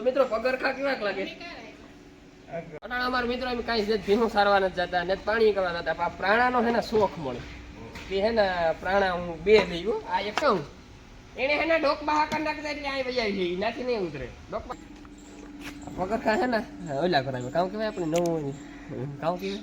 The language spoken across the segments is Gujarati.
તો મિત્રો પગરખા કેવાક લાગે. અટાણા અમારા મિત્રો એમ કાંઈ જ ભીનું સારવા નથી જતા. ને પાણી કરવા નતા આ પ્રાણાનો હે ને શોખ મળે. કે હે ને પ્રાણા હું બે લઈ આ એક એને હે ને ડોકમાં હાકર નાખતા એટલે અહીં વજાવી છે. નાથી નહીં ઉતરે. ડોક આ પગરખા હે ને ઓલા કરાવે કામ કહેવાય આપણે નવું કામ કહેવાય?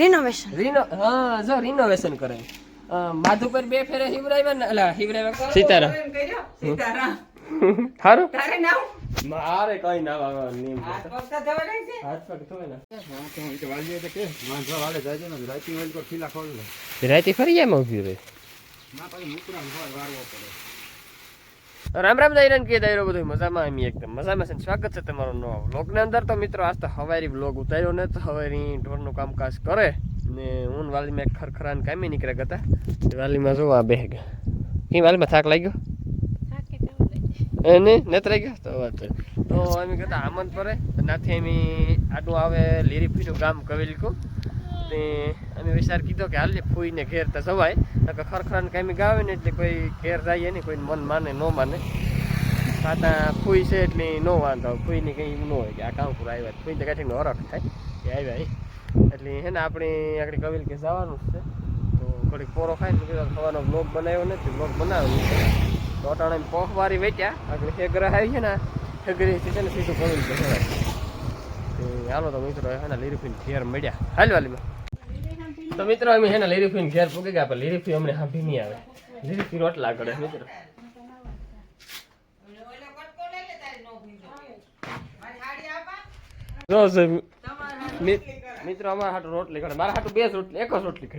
રિનોવેશન રિનો હા જો રિનોવેશન કરે. માધુપર બે ફેરે હિવરાવ્યા ને અલા હિવરાવ્યા સીતારામ. સીતારામ સારું તારે નામ? મારે કઈ ના વાગવા નિયમ હાથ પગ તો ધોવાય છે? હાથ પગ ધોય ને. રાતી રાતે ફરી જાય ઊભી રહે રામ રામ દૈરન કે દૈરો બધું મજામાં એમ એકદમ મજામાં છે ને સ્વાગત છે તમારો નવો વ્લોગની અંદર. તો મિત્રો આજ તો હવારી વ્લોગ ઉતાર્યો ને તો હવારી ઢોરનું કામકાજ કરે ને હું ને વાલીમાં ખરખરાને કામે નીકળ્યા હતા. વાલીમાં જોવા આ બેહ ગયા. કેમ વાલીમાં થાક લાગ્યો? નથી રહી ગયા તો વાત તો અમે કહેતા આમંત પરે. નાથી અમે આટલું આવે લીરીફીનું ગામ કવેલીકું. તે અમે વિચાર કીધો કે હાલ ફૂઈને ઘેર તો જવાય. નકર ખરખરાને કાંઈ ગાવે ને એટલે કોઈ ઘેર નહીં કોઈ મન માને, ન માને. પાતા ફૂઈ છે એટલે ન વાંધો ફૂઈને કંઈ ન હોય કે આ કામ પૂરા આવ્યા ફૂઈને તો હરખ થાય કે આવ્યા એટલે હે ને આપણે આગળ કવેલ કે જવાનું છે. તો થોડીક પોરો ખાઈને કીધું ખવાનો બ્લોગ બનાવ્યો નથી બ્લોગ બનાવ્યો તો અટાણે પોખવારી વેચ્યા. આગળ હેગરા આવી છે ને હેગરીથી છે ને સીધું કવેલ કે હાલો તો મિત્રો હે ને લીરીફીન ઘેર મળ્યા. હાલ વાલીમાં. તો મિત્રો અમે હે ને લીરીફીન ઘેર પૂગી ગયા પણ લીરીફી અમને હાંભી નહીં આવે. લીરીફી રોટલા કરે મિત્રો. જો છે મિત્રો અમારા હાટુ રોટલી કરે મારા હાટુ બે રોટલી એક જ રોટલી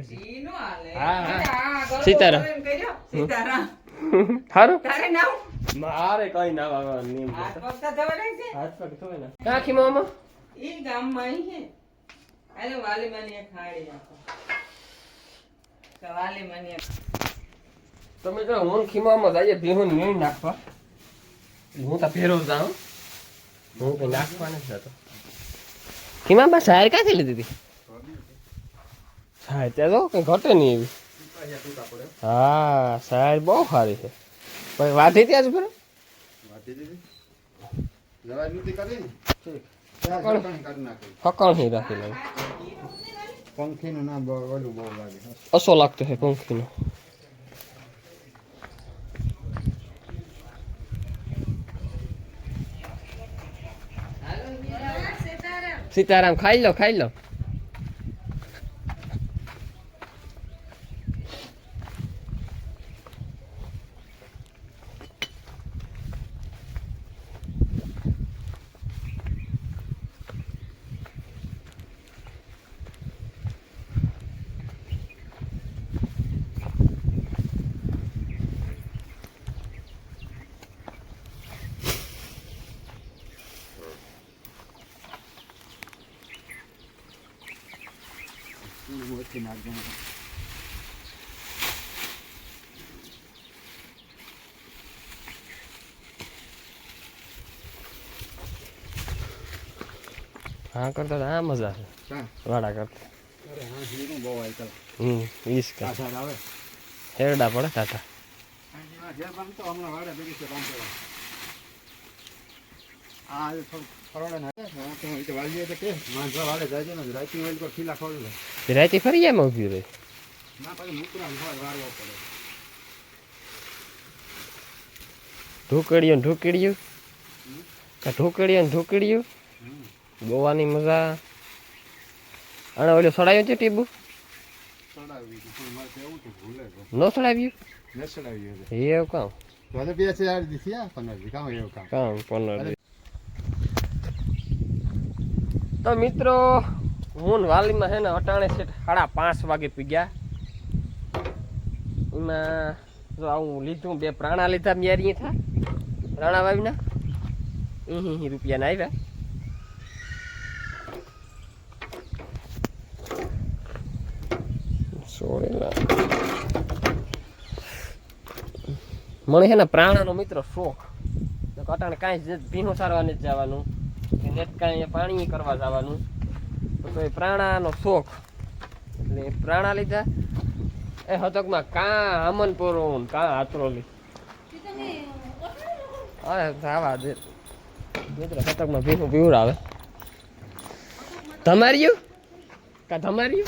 હાલે. હા, હા. સીતારામ. સીતારામ. સારું તારે મારે કઈ ના વાગવા નિયમ હાથ પગ તો ધોવાય છે? હાથ પગ ધોય ને. કાકી મામા ઈ ગામમાં ઈ છે. હાલો વાલી મને એક આપો વાલી મને એક તો હું ખીમામાં જઈએ ભીહું નહીં નાખવા. હું તો ફેરો જાઉં. હું કઈ નાખવા નથી જતો. ખીમામાં સાહેર ક્યાંથી લીધી હતી? સાહેર ત્યાં તો કઈ ઘટે નહીં એવી. હા સાર બહુ સારી છે. પછી વાઢી ત્યાં જ હકણ રાખી લઉં પંખીનું ના ઓલું બહુ લાગે. અસો લાગતો છે પંખીનો. સીતારામ ખાઈ લો ખાઈ લો. હા કરતા આ મજા છે વાડા કરતા. હમ વીસ હેરડા પડે તાતા આ ઘેર બાંધ તો હમણાં વાડે ભેગી છે કામ કરવા આ આજે રાતી ફરી જાય ઊભી રહે ઢોકળીઓ ઢોકળીઓ ઢોકળીઓ. ઢોકળિયું ગોવાની મજા. અને ઓલું સડાયો છે ટીબુ? ન સડાવ્યું? ને એવું બે કામ પંદર તો મિત્રો, હું વાલીમાં છે ને અટાણે સેટ સાડા પાંચ વાગે પી ગયા એમાં જો આવું લીધું, બે પ્રાણા લીધા મેરી થા. રાણા વાવીના. અહીં રૂપિયાના આવ્યા. સોળેલા મને છે ને પ્રાણાનો મિત્ર શોખ. અટાણે કાંઈ જ ભીનું સારવા જ જવાનું. કે પાણી કરવા જવાનું. તો એ પ્રાણાનો શોખ. એટલે એ પ્રાણા લીધા. એ હતકમાં કાં હમન પોરો કાં હાથરોલી હા આવા દે. મિત્રો હતકમાં ભીનું પીવડાવે તમાર્યું કા તમાર્યું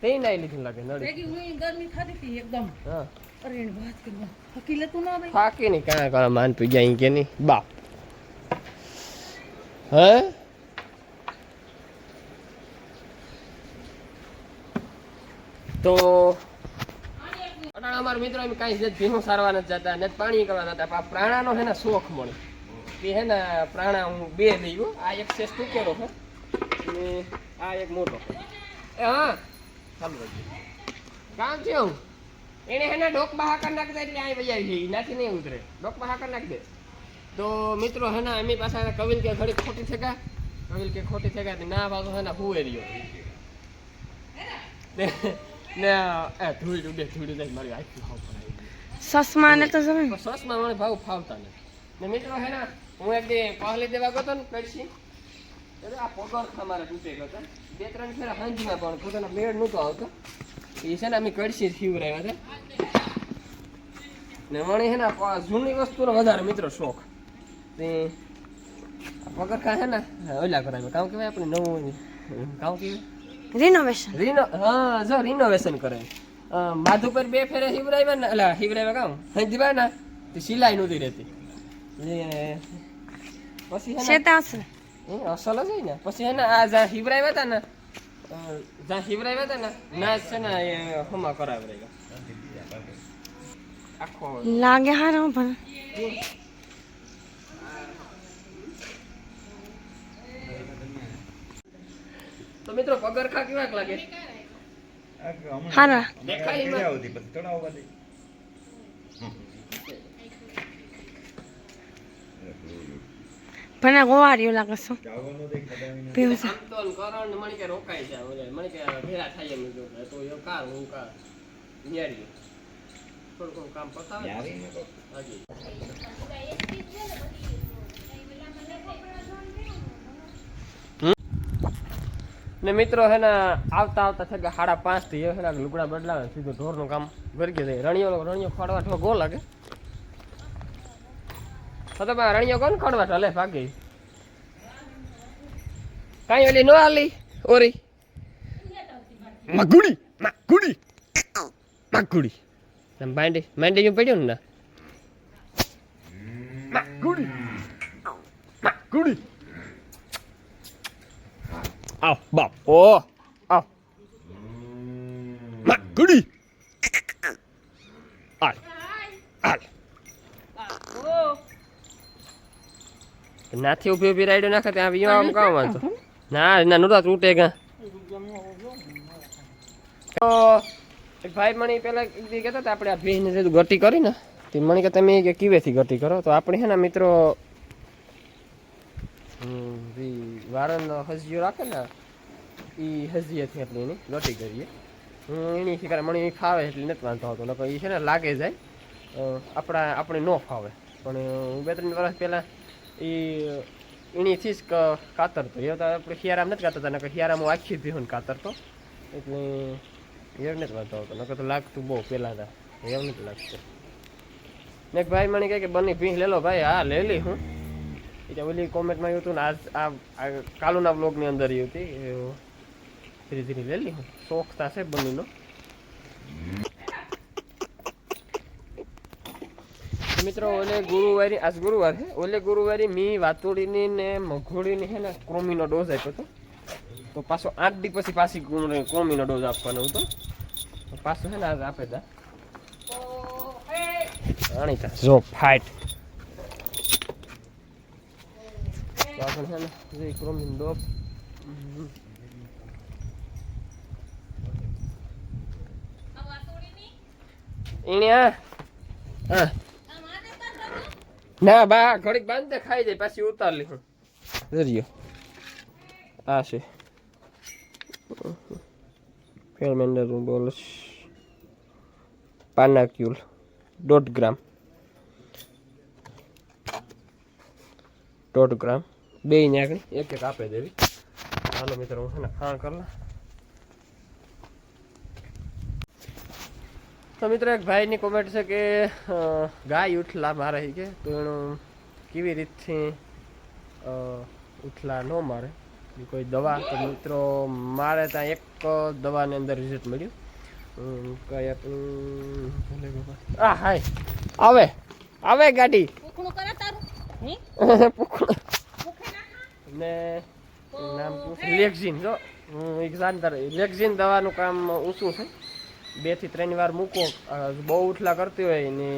તે નાઈ લીધું લાગે નળી. હા. ફાકી નહીં કાં કાં માન પી જાય કે નહીં. બા હે? તો અટાણા અમારા મિત્રો એમ કાંઈ જ ભીનું સારવા નથી જતા, ને પાણી કરવા નથી જતા, પણ પ્રાણાનો છે ને શોખ મળે. કે હે ને પ્રાણા હું બે લઈ આ એક શેષ ટૂંકેલો છે અને આ એક મોટો એ હા, ચાલુ કામ છે હું એને હે ને ડોક બહાકર નાખી દે એટલે અહીં વજાવી જાય. નાથી નહીં ઉતરે. ડોક બહાકર નાખી દે તો મિત્રો હે ને એમની પાસે કવિલ કે ઘડી ખોટી થયા કવિલ કે ખોટી થયા ના પાછો હે ને હુએ રહ્યો. ને ને એ ધૂળ ઉડે ધૂળ ઉડે મારી આખી ભાવ પડાવી ને સસમાને તો સમય સસમા મને ભાવ ફાવતા નથી. ને મિત્રો હે ને હું એક દી પહલી દેવા ગયો તો ને પડશી એટલે આ પગર તમારે તૂટે ગયો તો. બે ત્રણ ફેરા હાંજમાં પણ પોતાનો મેળ નહોતો આવતો. એ છે ને અમે કડશી ખીવરાવ્યા હતા ને મને છે ને જૂની વસ્તુનો વધારે મિત્રો શોખ. તે વગર છે ને? ઓલા કરાવ્યા કામ કહેવાય આપણે નવું કામ કહેવાય? રિનોવેશન રિનો હા જો રિનોવેશન કરે માધુ પર બે ફેરે હિવરાવ્યા ને અલા હિવરાવ્યા કામ? હંજવા ના તે સિલાઈ નહોતી રહેતી. પછી હે ને એ અસલ જ ને. પછી હે ને આ જા હિવરાવ્યા હતા ને જા હિવરાવ્યા હતા ને ના છે ને એ હમા આખો લાગે હારો પણ. તો મિત્રો પગરખા કેવાક લાગે હારા. પણ ગોવાર્યું લાગે. પીવું છે કરણ મને કે રોકાય જાય ઓલે મને કે ભેળા થાય એમ તો એ કાર હું કાર. નિયારી થોડું કામ પતાવે. હાજી. ને મિત્રો હે ને આવતા આવતા થઈ ગયા સાડા પાંચથી હે ને લુગડા બદલાવે સીધું ઢોરનું કામ ગરકી જાય રણિયો રણિયો ખડવા ઠો ગો લાગે. તો તમે રણિયો કોણ ખડવા ચાલે ભાગી. કાંઈ ઓલી નો આલી ઓરી. મગુડી મગુડી. મગુડી. તમે માંડી માંડી જો પડ્યો ને? ના મગુડી. મગુડી આવ બાપ ઓ આવ મગુડી આલ આલ નાથી ઊભી ઊભી રાઈડો નાખે ત્યાં આમ કામ વાંધો. ના ના નુરા તૂટે ગા તો ભાઈ મણી પેલા દી કહેતા હતા આપણે આ ગટી કરી ને તે મણી કે તમે કે કીવેથી ગટી કરો. તો આપણે હે ને મિત્રો હમ, વારણનો હસિયો રાખે ને એ હસિયેથી આપણે એની લોટી કરીએ. હું એની શિકાર મણી ફાવે એટલે નથી વાંધો આવતો, નકર એ છે ને લાગે જાય. આપણા, આપણે ન ફાવે. પણ બે ત્રણ વર્ષ પહેલાં એ એણીથી જ કાતરતો એ તો આપણે શિયારામ નથી કાતરતા, નકર શિયારામાં આખી ભીહું કાતરતો એટલે એવું નથી વાંધો આવતો, નકર તો લાગતું બહુ પહેલાં હતા એવું નથી લાગતું. ને ભાઈ મને કહે કે, બની ભીંસ લેલો ભાઈ, હા લઈ લી હું. એટલે ઓલી કોમેન્ટમાં એવું હતું ને આજ આ આ કાલુના બ્લોગની અંદર એ હતી ધીરે ધીરે લઈ લી શોખ થશે બનીનો. મિત્રો ઓલે ગુરુવારી આજ ગુરુવાર છે ઓલે ગુરુવારી મી વાતુડીની ને મઘોડીની છે ને ક્રોમીનો ડોઝ આપ્યો હતો. તો પાછો આઠ દી પછી પાછી ક્રોમીનો ડોઝ આપવાનો હતો. તો પાછો છે ને આજ આપે દા અણીતા જો ફાઇટ. તો આપણે છે ને જે ક્રોમીનો ડોઝ એને આ હા ના બા ઘડીક બાંધ ખાઈ જાય પાછી ઉતાર લી જરીયો આ છે ફેરમેન્ડર હું બોલું પાનાક્યુલ દોઢ ગ્રામ દોઢ ગ્રામ બે નાખણી એક એક આપે દેવી. હાલો મિત્રો હું છે ને ખાણ કર તો મિત્રો એક ભાઈની કોમેન્ટ છે કે ગાય ઉઠલા મારે કે તો એનું કેવી રીતથી ઉઠલા ઉથલા ન મારે? કોઈ દવા? તો મિત્રો મારે ત્યાં એક દવાની અંદર રિઝલ્ટ મળ્યું. કઈ. આ હાય. આવે. આવે ગાડી. ને નામ લેક્ઝિન જો. હું એક જાણતા રહી લેક્ઝિન દવાનું કામ ઊંચું છે. બેથી ત્રણ વાર મૂકો. બહુ ઉઠલા કરતી હોય ને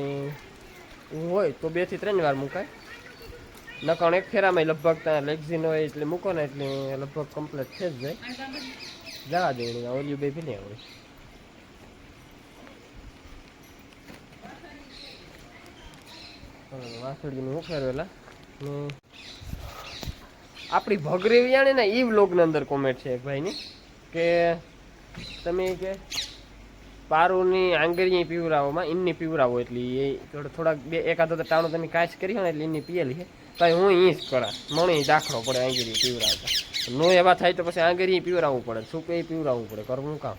હોય તો બેથી ત્રણ વાર મુકાય. નકણ એક ફેરામાં લગભગ ત્યાં લેક્ઝિન હોય એટલે મૂકો ને એટલે લગભગ કમ્પ્લીટ થઈ જ જાય. જવા દે ઓલિયું બે ભીને હોય વાસળીનું ઉખેરવેલા ને આપણી ભગરી વિયાણી ને ઈ વ્લોગની અંદર કોમેન્ટ છે એક ભાઈની કે તમે કે પારુની આંગળી પીવરાવોમાં ઇનની પીવરાવો એટલે એ થોડો થોડાક બે એકાદો તો ટાણો તમે કાચ કરી હોય એટલે ઇનની પીએલી છે. તો હું ઈ જ કરા. મણી દાખલો પડે આંગળી પીવરાવતા નો એવા થાય તો પછી આંગળી પીવરાવવું પડે સૂકે પીવરાવવું પડે. કરવું કામ?